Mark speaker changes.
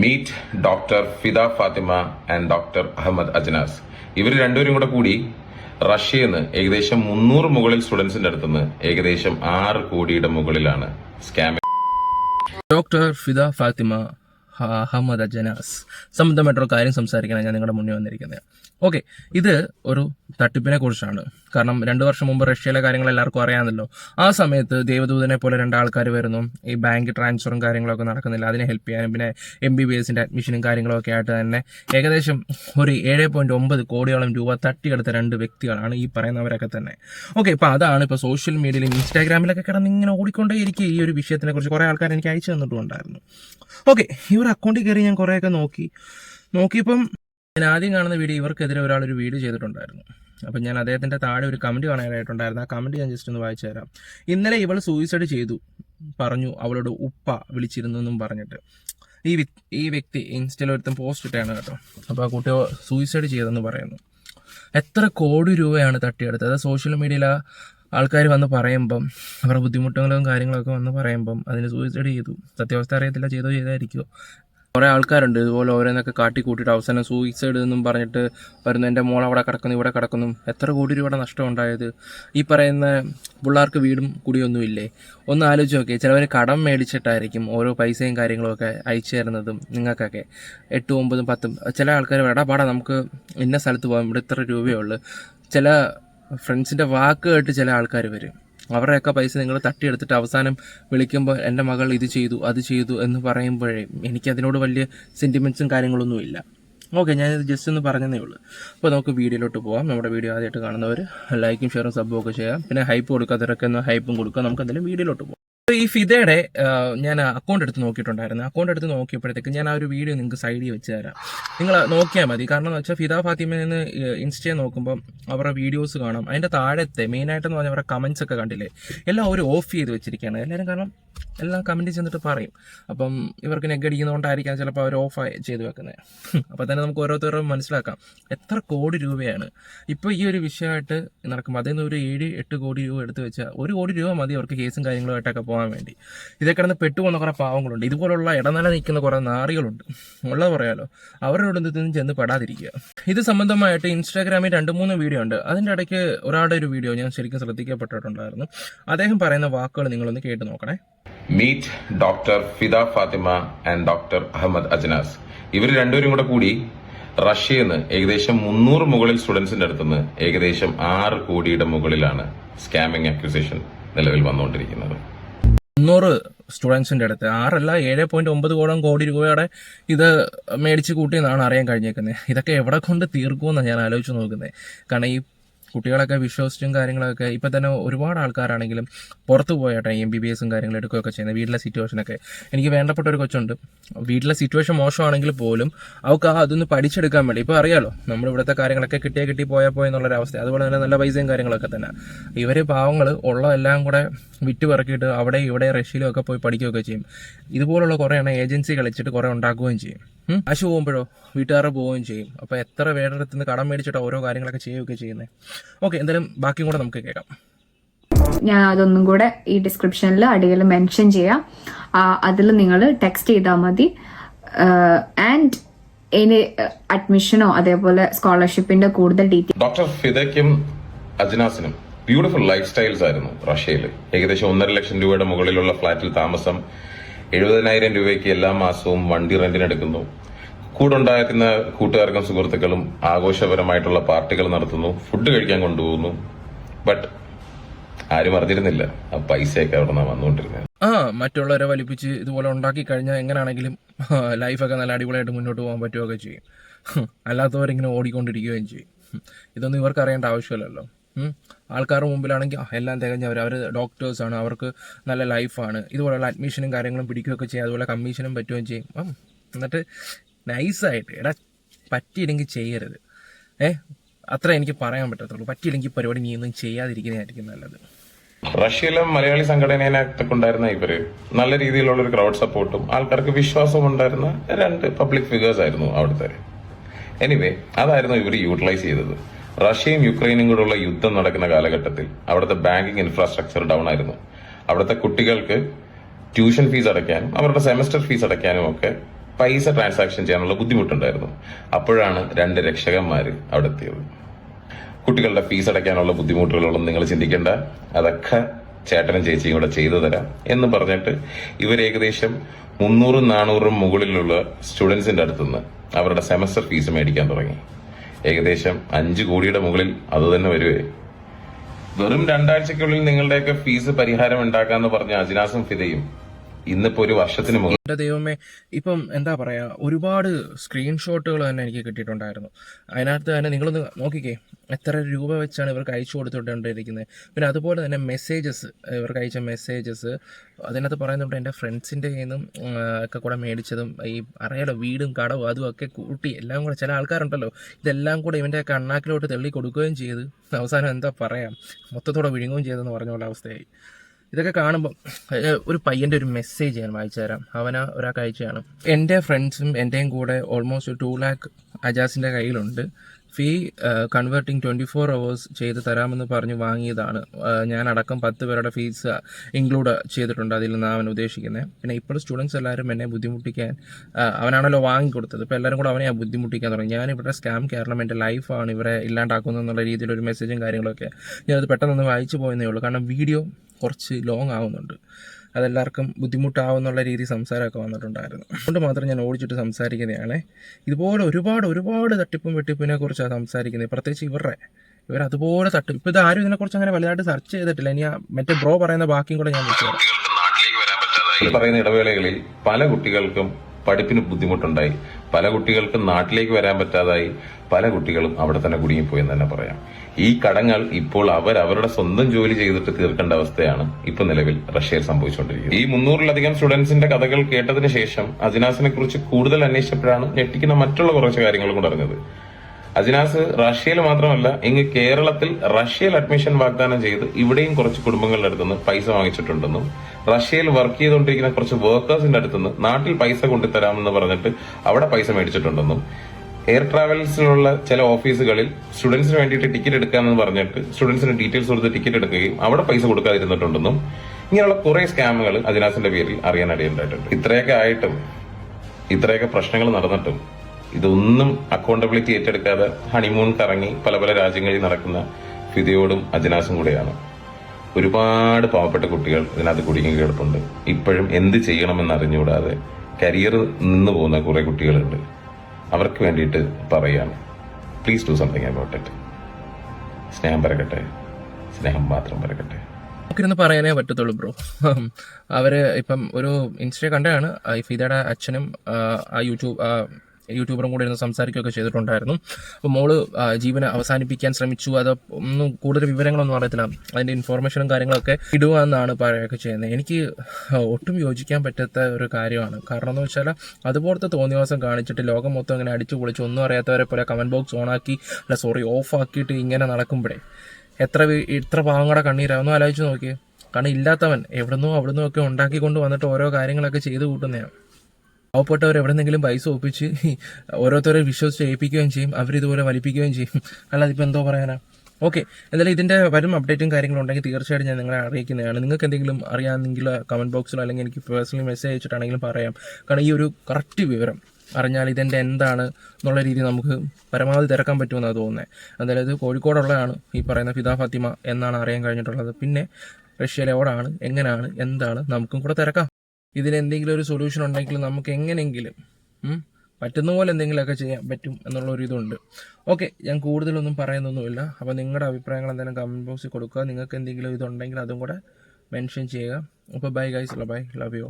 Speaker 1: Meet doctor Fida Fathima and doctor Ahammed Ajnas ഇവർ രണ്ടുപേരും കൂടെ കൂടി റഷ്യയിൽ നിന്ന് ഏകദേശം മുന്നൂറ് മുകളിൽ സ്റ്റുഡൻസിന്റെ അടുത്തുനിന്ന് ഏകദേശം ആറ് കോടിയുടെ മുകളിലാണ് സ്കാം
Speaker 2: ഡോക്ടർ ഫിദ ഫാത്തിമ അഹമ്മദ് അജനാസ് സംബന്ധമായിട്ടുള്ള കാര്യം സംസാരിക്കാനാണ് ഞാൻ നിങ്ങളുടെ മുന്നിൽ വന്നിരിക്കുന്നത്. ഓക്കെ ഇത് ഒരു തട്ടിപ്പിനെ കുറിച്ചാണ്. കാരണം രണ്ടു വർഷം മുമ്പ് റഷ്യയിലെ കാര്യങ്ങൾ എല്ലാവർക്കും അറിയാമല്ലോ. ആ സമയത്ത് ദേവദൂതനെ പോലെ രണ്ടാൾക്കാർ വരുന്നു. ഈ ബാങ്ക് ട്രാൻസ്ഫറും കാര്യങ്ങളൊക്കെ നടക്കുന്നില്ല. അതിനെ ഹെൽപ്പ് ചെയ്യാനും പിന്നെ എം ബി ബി എസിന്റെ അഡ്മിഷനും കാര്യങ്ങളൊക്കെ ആയിട്ട് തന്നെ ഏകദേശം ഒരു ഏഴ് പോയിന്റ് ഒമ്പത് കോടിയോളം രൂപ തട്ടിയെടുത്ത രണ്ട് വ്യക്തികളാണ് ഈ പറയുന്നവരൊക്കെ തന്നെ. ഓക്കെ ഇപ്പോൾ അതാണ് ഇപ്പോൾ സോഷ്യൽ മീഡിയയിലും ഇൻസ്റ്റാഗ്രാമിലൊക്കെ കിടന്ന് ഇങ്ങനെ ഓടിക്കൊണ്ടേയിരിക്കും ഈ ഒരു വിഷയത്തിനെക്കുറിച്ച് കുറേ കുറെ ആൾക്കാർ എനിക്ക് അയച്ചു തന്നിട്ടുണ്ടായിരുന്നു ഓക്കെ ഇവർ അക്കൗണ്ടിൽ കയറി ഞാൻ കുറേയൊക്കെ നോക്കി. നോക്കിയപ്പം ഞാൻ ആദ്യം കാണുന്ന വീഡിയോ ഇവർക്കെതിരെ ഒരാൾ ഒരു വീഡിയോ ചെയ്തിട്ടുണ്ടായിരുന്നു. അപ്പം ഞാൻ അദ്ദേഹത്തിന്റെ താഴെ ഒരു കമന്റ് കാണാനായിട്ടുണ്ടായിരുന്നു. ആ കമന്റ് ഞാൻ ജസ്റ്റ് ഒന്ന് വായിച്ചു തരാം. ഇന്നലെ ഇവൾ സൂയിസൈഡ് ചെയ്തു പറഞ്ഞു അവളോട് ഉപ്പ വിളിച്ചിരുന്നു എന്നും പറഞ്ഞിട്ട്. ഈ ഈ വ്യക്തി ഇൻസ്റ്റയിൽ ഒരുത്തം പോസ്റ്റ് ഇട്ടാണ് കേട്ടോ. അപ്പോൾ ആ കുട്ടി സൂയിസൈഡ് ചെയ്തെന്ന് പറയുന്നു. എത്ര കോടി രൂപയാണ് തട്ടിയെടുത്തത്? സോഷ്യൽ മീഡിയയിൽ ആൾക്കാർ വന്ന് പറയുമ്പം അവരുടെ ബുദ്ധിമുട്ടുകളും കാര്യങ്ങളൊക്കെ വന്ന് പറയുമ്പം അതിന് സൂയിസൈഡ് ചെയ്തു. സത്യാവസ്ഥ അറിയത്തില്ല ചെയ്തോ ചെയ്തായിരിക്കുമോ കുറേ ആൾക്കാരുണ്ട് ഇതുപോലെ ഓരോന്നൊക്കെ കാട്ടി കൂട്ടിയിട്ട് അവസാനം സൂയിസൈഡ് എന്നും പറഞ്ഞിട്ട് വരുന്നു. എന്റെ മോൾ അവിടെ കിടക്കുന്നു ഇവിടെ കിടക്കുന്നു. എത്ര കോടി രൂപയുടെ നഷ്ടം ഉണ്ടായത്? ഈ പറയുന്ന പിള്ളേർക്ക് വീടും കുടിയൊന്നും ഇല്ലേ ഒന്ന് ആലോചിച്ച് നോക്കിയേ ചിലവർ കടം മേടിച്ചിട്ടായിരിക്കും ഓരോ പൈസയും കാര്യങ്ങളൊക്കെ അയച്ചു തരുന്നതും നിങ്ങൾക്കൊക്കെ. എട്ടും ഒമ്പതും പത്തും. ചില ആൾക്കാർ എടാ നമുക്ക് ഇന്ന സ്ഥലത്ത് പോകാം ഇവിടെ ഇത്ര രൂപയേ ഉള്ളൂ. ചില ഫ്രണ്ട്സിന്റെ വാക്ക് കേട്ട് ചില ആൾക്കാർ വരും. അവരുടെയൊക്കെ പൈസ നിങ്ങൾ തട്ടിയെടുത്തിട്ട് അവസാനം വിളിക്കുമ്പോൾ എന്റെ മകൾ ഇത് ചെയ്തു അത് ചെയ്തു എന്ന് പറയുമ്പോഴേ എനിക്കതിനോട് വലിയ സെന്റിമെന്റ്സും കാര്യങ്ങളൊന്നും ഇല്ല ഓക്കെ ഞാനിത് ജസ്റ്റ് ഒന്ന് പറഞ്ഞതേ ഉള്ളൂ. അപ്പോൾ നമുക്ക് വീഡിയോയിലോട്ട് പോകാം നമ്മുടെ വീഡിയോ ആദ്യമായിട്ട് കാണുന്നവർ ലൈക്കും ഷെയറും സബ്ബും ഒക്കെ ചെയ്യാം. പിന്നെ ഹൈപ്പ് കൊടുക്കാത്തവരൊക്കെ ഒന്ന് ഹൈപ്പും കൊടുക്കുക നമുക്ക് എന്തായാലും വീഡിയോയിലോട്ട് പോകാം ഈ ഫിദയുടെ ഞാൻ അക്കൗണ്ട് എടുത്ത് നോക്കിയിട്ടുണ്ടായിരുന്നു. അക്കൗണ്ട് എടുത്ത് നോക്കിയപ്പോഴത്തേക്ക് ഞാൻ ആ ഒരു വീഡിയോ നിങ്ങൾക്ക് സൈഡിൽ വെച്ച് തരാം. നിങ്ങൾ നോക്കിയാൽ മതി. കാരണം എന്ന് വെച്ചാൽ ഫിദ ഫാത്തിമയിൽ നിന്ന് ഇൻസ്റ്റയിൽ നോക്കുമ്പോൾ അവരുടെ വീഡിയോസ് കാണാം. അതിന്റെ താഴത്തെ മെയിനായിട്ടെന്ന് പറഞ്ഞാൽ അവരുടെ കമൻസ് ഒക്കെ കണ്ടില്ലേ? എല്ലാം അവർ ഓഫ് ചെയ്ത് വെച്ചിരിക്കുകയാണ്. എല്ലാവരും കാരണം എല്ലാം കമന്റ് ചെന്നിട്ട് പറയും. അപ്പം ഇവർക്ക് നെഗ് അടിക്കുന്നതുകൊണ്ടായിരിക്കാം ചിലപ്പോൾ അവർ ഓഫ് ചെയ്ത് വെക്കുന്നത് അപ്പോൾ തന്നെ നമുക്ക് ഓരോരുത്തരും മനസ്സിലാക്കാം. എത്ര കോടി രൂപയാണ്. ഇപ്പോൾ ഈ ഒരു വിഷയമായിട്ട് നടക്കുമ്പോൾ അതിൽ നിന്ന് ഒരു ഏഴ് എട്ട് കോടി രൂപ എടുത്ത് വെച്ചാൽ ഒരു കോടി രൂപ മതി അവർക്ക് കേസും കാര്യങ്ങളുമായിട്ടൊക്കെ പോകാൻ. വേണ്ടി. ഇതേ കിടന്ന് പെട്ടുപോകുന്ന കുറേ പാവങ്ങളുണ്ട്. ഇതുപോലുള്ള ഇടനില നിൽക്കുന്ന കുറേ നാറികളുണ്ട്. ഉള്ളത് പറയാലോ. അവരുടെ അടുത്തൊന്നും ചെന്ന് പെടാതിരിക്കുക. ഇത് സംബന്ധമായിട്ട് ഇൻസ്റ്റാഗ്രാമിൽ രണ്ട് മൂന്ന് വീഡിയോ ഉണ്ട്. അതിന്റെ ഇടയ്ക്ക് ഒരാളുടെ ഒരു വീഡിയോ ഞാൻ ശരിക്കും ശ്രദ്ധിക്കപ്പെട്ടിട്ടുണ്ടായിരുന്നു. അദ്ദേഹം പറയുന്ന വാക്കുകൾ നിങ്ങളൊന്ന് കേട്ട് നോക്കണേ.
Speaker 1: Meet doctor Fida Fathima and doctor Ahammed Ajnas ഇവർ രണ്ടുപേരും കൂടെ കൂടി റഷ്യയിൽ നിന്ന് ഏകദേശം മുന്നൂറ് മുകളിൽ സ്റ്റുഡൻസിന്റെ അടുത്തുനിന്ന് ഏകദേശം ആറ് കോടിയുടെ മുകളിലാണ് സ്കാമിംഗ് അക്യൂസേഷൻ നിലവിൽ വന്നുകൊണ്ടിരിക്കുന്നത്.
Speaker 2: മുന്നൂറ് സ്റ്റുഡൻസിന്റെ അടുത്ത്. ആറല്ല ഏഴ് പോയിന്റ് ഒമ്പത് കോടം കോടി രൂപയുടെ ഇത് മേടിച്ച് കൂട്ടിയെന്നാണ് അറിയാൻ കഴിഞ്ഞേക്കുന്നത്. ഇതൊക്കെ എവിടെ കൊണ്ട് തീർക്കുമെന്നാണ് ഞാൻ ആലോചിച്ച് നോക്കുന്നത്. കാരണം ഈ കുട്ടികളൊക്കെ വിശ്വസിച്ചും കാര്യങ്ങളൊക്കെ ഇപ്പം തന്നെ ഒരുപാട് ആൾക്കാരാണെങ്കിലും പുറത്തു പോയാട്ടെ എം ബി ബി എസും കാര്യങ്ങളും എടുക്കുകയൊക്കെ ചെയ്യുന്നത് വീട്ടിലെ സിറ്റുവേഷനൊക്കെ എനിക്ക് വേണ്ടപ്പെട്ട ഒരു കൊച്ചുണ്ട്. വീട്ടിലെ സിറ്റുവേഷൻ മോശമാണെങ്കിൽ പോലും അവൾക്ക് ആ അതൊന്ന് പഠിച്ചെടുക്കാൻ വേണ്ടി. ഇപ്പോൾ അറിയാലോ നമ്മൾ ഇവിടുത്തെ കാര്യങ്ങളൊക്കെ കിട്ടിയേ കിട്ടി പോയാൽ പോയെന്നുള്ളൊരു അവസ്ഥ. അതുപോലെ തന്നെ നല്ല പൈസയും കാര്യങ്ങളൊക്കെ തന്നെ. ഇവർ പാവങ്ങൾ ഉള്ള എല്ലാം കൂടെ വിറ്റ് പറക്കിയിട്ട് അവിടെ ഇവിടെ റഷ്യയിലും ഒക്കെ പോയി പഠിക്കുകയൊക്കെ ചെയ്യും. ഇതുപോലുള്ള കുറേ എണ്ണം ഏജൻസി കളിച്ചിട്ട് കുറേ ഉണ്ടാക്കുകയും ചെയ്യും. കാശ് പോകുമ്പോഴോ വീട്ടുകാരെ പോവുകയും ചെയ്യും. അപ്പോൾ എത്ര പേരുടെ കടം മേടിച്ചിട്ട് ഓരോ കാര്യങ്ങളൊക്കെ ചെയ്യുകയൊക്കെ ചെയ്യുന്നത് ഓക്കെ എന്തായാലും ബാക്കിയും കൂടെ നമുക്ക് കേൾക്കാം.
Speaker 3: ഞാൻ അതൊന്നും കൂടെ ഈ ഡിസ്ക്രിപ്ഷനിൽ അടിയിൽ മെൻഷൻ ചെയ്യാം. അതിൽ നിങ്ങൾ ടെക്സ്റ്റ് ചെയ്താൽ മതി. ആൻഡ് ഇനി അഡ്മിഷനോ അതേപോലെ സ്കോളർഷിപ്പിന്റെ കൂടുതൽ ഡീറ്റെയിൽ
Speaker 1: ഡോക്ടർ ഫിദയ്ക്കും അജ്നാസിനും ബ്യൂട്ടിഫുൾ ലൈഫ് സ്റ്റൈൽസ് ആയിരുന്നു റഷ്യയിൽ ഏകദേശം ഒന്നര ലക്ഷം രൂപയുടെ മുകളിലുള്ള ഫ്ളാറ്റിൽ താമസം എഴുപതിനായിരം രൂപയ്ക്ക് എല്ലാ മാസവും വണ്ടി റെന്റിന് എടുക്കുന്നു കൂടെ ഉണ്ടായിരുന്ന കൂട്ടുകാർക്കും സുഹൃത്തുക്കളും ആഘോഷപരമായിട്ടുള്ള പാർട്ടികൾ നടത്തുന്നു. ഫുഡ് കഴിക്കാൻ കൊണ്ടുപോകുന്നു. ബട്ട് ആരും അറിഞ്ഞിരുന്നില്ല. ആ പൈസയൊക്കെ അവിടെ നിന്നാണ് വന്നുകൊണ്ടിരുന്നത്.
Speaker 2: ആ മറ്റുള്ളവരെ വലിപ്പിച്ച് ഇതുപോലെ ഉണ്ടാക്കി കഴിഞ്ഞാൽ എങ്ങനെയാണെങ്കിലും ലൈഫൊക്കെ നല്ല അടിപൊളിയായിട്ട് മുന്നോട്ട് പോകാൻ പറ്റുകയൊക്കെ ചെയ്യും. അല്ലാത്തവരിങ്ങനെ ഓടിക്കൊണ്ടിരിക്കുകയും ചെയ്യും. ഇതൊന്നും ഇവർക്ക് അറിയേണ്ട ആവശ്യമില്ലല്ലോ. ആൾക്കാരുടെ മുമ്പിലാണെങ്കിൽ എല്ലാം തികഞ്ഞവർ അവർ ഡോക്ടേഴ്സാണ് അവർക്ക് നല്ല ലൈഫാണ്. ഇതുപോലെയുള്ള അഡ്മിഷനും കാര്യങ്ങളും പിടിക്കുകയൊക്കെ ചെയ്യും. അതുപോലെ കമ്മീഷനും പറ്റുകയും ചെയ്യും. എന്നിട്ട് നൈസായിട്ട്. എടാ പറ്റിയില്ലെങ്കിൽ ചെയ്യരുത്. ഏ അത്ര എനിക്ക് പറയാൻ പറ്റത്തുള്ളൂ. പറ്റിയില്ലെങ്കിൽ പരിപാടി നീ ഒന്നും ചെയ്യാതിരിക്കുന്നതായിരിക്കും നല്ലത്.
Speaker 1: റഷ്യയിലും മലയാളി ഉണ്ടായിരുന്ന ഇവർ നല്ല രീതിയിലുള്ള ഒരു ക്രൗഡ് സപ്പോർട്ടും ആൾക്കാർക്ക് വിശ്വാസവും ഉണ്ടായിരുന്ന രണ്ട് പബ്ലിക് ഫിഗേഴ്സ് ആയിരുന്നു അവിടുത്തെ. എനിവേ അതായിരുന്നു ഇവർ യൂട്ടിലൈസ് ചെയ്തത്. റഷ്യയും യുക്രൈനും കൂടെയുള്ള യുദ്ധം നടക്കുന്ന കാലഘട്ടത്തിൽ അവിടുത്തെ ബാങ്കിങ് ഇൻഫ്രാസ്ട്രക്ചർ ഡൗൺ ആയിരുന്നു. അവിടുത്തെ കുട്ടികൾക്ക് ട്യൂഷൻ ഫീസ് അടയ്ക്കാനും അവരുടെ സെമസ്റ്റർ ഫീസ് അടയ്ക്കാനും ഒക്കെ പൈസ ട്രാൻസാക്ഷൻ ചെയ്യാനുള്ള ബുദ്ധിമുട്ടുണ്ടായിരുന്നു. അപ്പോഴാണ് രണ്ട് രക്ഷകന്മാർ അവിടെ എത്തിയത് കുട്ടികളുടെ ഫീസ് അടയ്ക്കാനുള്ള ബുദ്ധിമുട്ടുകളൊന്നും നിങ്ങൾ ചിന്തിക്കേണ്ട. അതൊക്കെ ചേട്ടനും ചേച്ചിയും കൂടെ ചെയ്തു തരാം എന്ന് പറഞ്ഞിട്ട് ഇവർ ഏകദേശം മുന്നൂറും നാനൂറും മുകളിലുള്ള സ്റ്റുഡൻസിന്റെ അടുത്തുനിന്ന് അവരുടെ സെമസ്റ്റർ ഫീസ് മേടിക്കാൻ തുടങ്ങി. ഏകദേശം അഞ്ച് കോടിയുടെ മുകളിൽ അത് തന്നെ വരുവേ. വെറും രണ്ടാഴ്ചക്കുള്ളിൽ നിങ്ങളുടെയൊക്കെ ഫീസ് പരിഹാരം ഉണ്ടാക്കാന്ന് പറഞ്ഞ അജിനാസും ഫിദയും ഇന്നിപ്പോ ഒരു വർഷത്തിന്
Speaker 2: എന്റെ ദൈവമേ ഇപ്പം എന്താ പറയാ ഒരുപാട് സ്ക്രീൻഷോട്ടുകൾ തന്നെ എനിക്ക് കിട്ടിയിട്ടുണ്ടായിരുന്നു. അതിനകത്ത് തന്നെ നിങ്ങളൊന്ന് നോക്കിക്കേ എത്ര രൂപ വെച്ചാണ് ഇവർക്ക് അയച്ചു കൊടുത്തുകൊണ്ടിരിക്കുന്നത്. പിന്നെ അതുപോലെ തന്നെ മെസ്സേജസ് ഇവർക്ക് അയച്ച മെസ്സേജസ് അതിനകത്ത് പറയുന്നുണ്ട് എന്റെ ഫ്രണ്ട്സിന്റെ കയ്യിൽ നിന്നും ഒക്കെ കൂടെ മേടിച്ചതും ഈ അറിയാലോ വീടും കടവും അതും ഒക്കെ കൂട്ടി എല്ലാം കൂടെ ചില ആൾക്കാരുണ്ടല്ലോ ഇതെല്ലാം കൂടെ ഇവന്റെ കണ്ണാക്കിലോട്ട് തള്ളി കൊടുക്കുകയും ചെയ്ത്. അവസാനം എന്താ പറയാം മൊത്തത്തോടെ വിഴുങ്ങുകയും ചെയ്തെന്ന് പറഞ്ഞ പോലെ അവസ്ഥയായി. ഇതൊക്കെ കാണുമ്പോൾ ഒരു പയ്യന്റെ ഒരു മെസ്സേജ് ഞാൻ വായിച്ചു തരാം. അവന് ഒരാൾക്ക് അയച്ചതാണ്. എന്റെ ഫ്രണ്ട്സും എന്റെയും കൂടെ ഓൾമോസ്റ്റ് ടു ലാക്ക് അജാസിന്റെ കയ്യിലുണ്ട്. Fee converting twenty four hours ചെയ്ത് തരാമെന്ന് പറഞ്ഞ് വാങ്ങിയതാണ്. ഞാൻ അടക്കം പത്ത് പേരുടെ ഫീസ് ഇൻക്ലൂഡ് ചെയ്തിട്ടുണ്ട് അതിൽ നിന്നാണ് അവൻ ഉദ്ദേശിക്കുന്നത്. പിന്നെ ഇപ്പോൾ സ്റ്റുഡൻസ് എല്ലാവരും എന്നെ ബുദ്ധിമുട്ടിക്കാൻ അവനാണല്ലോ വാങ്ങിക്കൊടുത്തത്. ഇപ്പോൾ എല്ലാവരും കൂടെ അവനെ ബുദ്ധിമുട്ടിക്കാൻ തുടങ്ങി. ഞാൻ ഇവിടെ സ്കാം കേരളം എന്റെ ലൈഫാണ് ഇവരെ ഇല്ലാണ്ടാക്കുന്നത് എന്നുള്ള രീതിയിലൊരു മെസ്സേജും കാര്യങ്ങളൊക്കെ ഞാനത് പെട്ടെന്നൊന്ന് വായിച്ചു പോയെന്നേ ഉള്ളൂ. കാരണം വീഡിയോ കുറച്ച് ലോങ് ആവുന്നുണ്ട്. അതെല്ലാവർക്കും ബുദ്ധിമുട്ടാവുന്നുള്ള രീതി സംസാരമൊക്കെ വന്നിട്ടുണ്ടായിരുന്നു. അതുകൊണ്ട് മാത്രം ഞാൻ ഓടിച്ചിട്ട് സംസാരിക്കുന്നതാണ് ഇതുപോലെ ഒരുപാട് ഒരുപാട് തട്ടിപ്പും വെട്ടിപ്പിനെ കുറിച്ചാണ് സംസാരിക്കുന്നത് പ്രത്യേകിച്ച് ഇവരുടെ ഇവർ അതുപോലെ തട്ടിപ്പ് ഇപ്പോൾ ഇത് ആരും ഇതിനെക്കുറിച്ച് അങ്ങനെ വലുതായിട്ട് സെർച്ച് ചെയ്തിട്ടില്ല. ഇനി ആ മറ്റേ ബ്രോ പറയുന്ന ബാക്കിയും കൂടെ ഞാൻ
Speaker 1: പറയുന്ന ഇടവേളകളിൽ പല കുട്ടികൾക്കും പഠിപ്പിന് ബുദ്ധിമുട്ടുണ്ടായി. പല കുട്ടികൾക്കും നാട്ടിലേക്ക് വരാൻ പറ്റാതായി പല കുട്ടികളും അവിടെ തന്നെ കുടുങ്ങിപ്പോയി എന്ന് തന്നെ പറയാം. ഈ കടങ്ങൾ ഇപ്പോൾ അവർ അവരുടെ സ്വന്തം ജോലി ചെയ്തിട്ട് തീർക്കേണ്ട അവസ്ഥയാണ് ഇപ്പൊ നിലവിൽ റഷ്യയിൽ സംഭവിച്ചുകൊണ്ടിരിക്കുന്നത്. ഈ മുന്നൂറിലധികം സ്റ്റുഡൻസിന്റെ കഥകൾ കേട്ടതിന് ശേഷം അജിനാസിനെ കുറിച്ച് കൂടുതൽ അന്വേഷിച്ചപ്പോഴാണ് ഞെട്ടിക്കുന്ന മറ്റുള്ള കുറച്ച് കാര്യങ്ങളും കൂടെ അറിഞ്ഞത്. അജിനാസ് റഷ്യയിൽ മാത്രമല്ല ഇങ്ങ് കേരളത്തിൽ റഷ്യയിൽ അഡ്മിഷൻ വാഗ്ദാനം ചെയ്ത് ഇവിടെയും കുറച്ച് കുടുംബങ്ങളുടെ അടുത്തുനിന്ന് പൈസ വാങ്ങിച്ചിട്ടുണ്ടെന്നും റഷ്യയിൽ വർക്ക് ചെയ്തുകൊണ്ടിരിക്കുന്ന കുറച്ച് വർക്കേഴ്സിന്റെ അടുത്തുനിന്ന് നാട്ടിൽ പൈസ കൊണ്ടുതരാമെന്ന് പറഞ്ഞിട്ട് അവിടെ പൈസ മേടിച്ചിട്ടുണ്ടെന്നും എയർ ട്രാവൽസിലുള്ള ചില ഓഫീസുകളിൽ സ്റ്റുഡൻസിന് വേണ്ടിയിട്ട് ടിക്കറ്റ് എടുക്കാമെന്ന് പറഞ്ഞിട്ട് സ്റ്റുഡൻസിന് ഡീറ്റെയിൽസ് കൊടുത്ത് ടിക്കറ്റ് എടുക്കുകയും അവിടെ പൈസ കൊടുക്കാതിരുന്നിട്ടുണ്ടെന്നും ഇങ്ങനെയുള്ള കുറെ സ്കാമുകൾ അജിനാസിന്റെ പേരിൽ അറിയാനിടയുണ്ടായിട്ടുണ്ട് ഇത്രയൊക്കെ ആയിട്ടും ഇത്രയൊക്കെ പ്രശ്നങ്ങൾ നടന്നിട്ടും ഇതൊന്നും അക്കൗണ്ടബിലിറ്റി ഏറ്റെടുക്കാതെ ഹണിമൂൺ കറങ്ങി പല പല രാജ്യങ്ങളിൽ നടക്കുന്ന ഫിദയോടും അജനാസും കൂടെയാണ്. ഒരുപാട് പാവപ്പെട്ട കുട്ടികൾ ഇതിനകത്ത് കുടുങ്ങി കിടപ്പുണ്ട്. ഇപ്പോഴും എന്ത് ചെയ്യണമെന്ന് അറിഞ്ഞുകൂടാതെ കരിയർ നിന്ന് പോകുന്ന കുറേ കുട്ടികളുണ്ട്. അവർക്ക് വേണ്ടിയിട്ട് പറയാണ്. Please do something about it സ്നേഹം പരക്കട്ടെ. സ്നേഹം മാത്രം പരക്കട്ടെ.
Speaker 2: നമുക്കിരുന്ന് പറയാനേ പറ്റത്തുള്ളൂ ബ്രോ. അവർ ഇപ്പം ഒരു ഇൻസ്റ്റ കണ്ടാണ് ഫിദയുടെ അച്ഛനും ആ, യൂട്യൂബ് യൂട്യൂബറും കൂടെ ഇരുന്ന് സംസാരിക്കുകയൊക്കെ ചെയ്തിട്ടുണ്ടായിരുന്നു. അപ്പോൾ മോൾ ജീവനെ അവസാനിപ്പിക്കാൻ ശ്രമിച്ചു. അത് ഒന്നും കൂടുതൽ വിവരങ്ങളൊന്നും അറിയത്തില്ല. അതിന്റെ ഇൻഫോർമേഷനും കാര്യങ്ങളൊക്കെ ഇടുക എന്നാണ് പറയുകയൊക്കെ ചെയ്യുന്നത്. എനിക്ക് ഒട്ടും യോജിക്കാൻ പറ്റാത്ത ഒരു കാര്യമാണ്. കാരണം എന്ന് വെച്ചാൽ അതുപോലത്തെ തോന്നിവാസം കാണിച്ചിട്ട് ലോകം മൊത്തം ഇങ്ങനെ അടിച്ചു പൊളിച്ച് ഒന്നും അറിയാത്തവരെ പോലെ കമന്റ് ബോക്സ് ഓണാക്കി അല്ല സോറി ഓഫ് ആക്കിയിട്ട് ഇങ്ങനെ നടക്കുമ്പോഴേ എത്ര ഇത്ര പാവങ്ങളുടെ കണ്ണീരാവുന്നു ആലോചിച്ച് നോക്കിയേ. കാരണം ഇല്ലാത്തവൻ എവിടുന്നോ അവിടുന്നോ ഒക്കെ ഉണ്ടാക്കിക്കൊണ്ട് വന്നിട്ട് ഓരോ കാര്യങ്ങളൊക്കെ ചെയ്തു കൂട്ടുന്നതാണ് പാവപ്പെട്ടവർ എവിടെന്നെങ്കിലും പൈസ ഒപ്പിച്ച് ഓരോരുത്തരെ വിശ്വസിച്ച് ഏൽപ്പിക്കുകയും ചെയ്യും അവരിതുപോലെ വലിപ്പിക്കുകയും ചെയ്യും. അല്ലാതെ ഇപ്പം എന്തോ പറയാനാ. ഓക്കെ എന്തായാലും ഇതിന്റെ വരും അപ്ഡേറ്റും കാര്യങ്ങളും ഉണ്ടെങ്കിൽ തീർച്ചയായിട്ടും ഞാൻ നിങ്ങളെ അറിയിക്കുന്നതാണ്. നിങ്ങൾക്ക് എന്തെങ്കിലും അറിയാമെങ്കിൽ കമന്റ് ബോക്സിലോ അല്ലെങ്കിൽ എനിക്ക് പേഴ്സണലി മെസ്സേജ് അയച്ചിട്ടാണെങ്കിലും പറയാം. കാരണം ഈ ഒരു കറക്റ്റ് വിവരം അറിഞ്ഞാൽ ഇതിന്റെ എന്താണ് എന്നുള്ള രീതി നമുക്ക് പരമാവധി തിരക്കാൻ പറ്റുമെന്നാണ് തോന്നുന്നത് എന്തായാലും ഇത് കോഴിക്കോടുള്ളതാണ് ഈ പറയുന്ന ഫിദ ഫാത്തിമ എന്നാണ് അറിയാൻ കഴിഞ്ഞിട്ടുള്ളത്. പിന്നെ റഷ്യയിലെ എവിടാണ് എങ്ങനെയാണ് എന്താണ് നമുക്കും കൂടെ തിരക്കാം. ഇതിന് എന്തെങ്കിലും ഒരു സൊല്യൂഷൻ ഉണ്ടെങ്കിൽ നമുക്ക് എങ്ങനെയെങ്കിലും പറ്റുന്ന പോലെ എന്തെങ്കിലുമൊക്കെ ചെയ്യാൻ പറ്റും എന്നുള്ള ഒരു ഇതുണ്ട്. ഓക്കെ ഞാൻ കൂടുതലൊന്നും പറയുന്നൊന്നുമില്ല. അപ്പോൾ നിങ്ങളുടെ അഭിപ്രായങ്ങൾ എന്തെങ്കിലും കമന്റ് ബോക്സിൽ കൊടുക്കുക. നിങ്ങൾക്ക് എന്തെങ്കിലും ഇതുണ്ടെങ്കിൽ അതും കൂടെ മെൻഷൻ ചെയ്യുക. അപ്പോൾ bye guys bye love you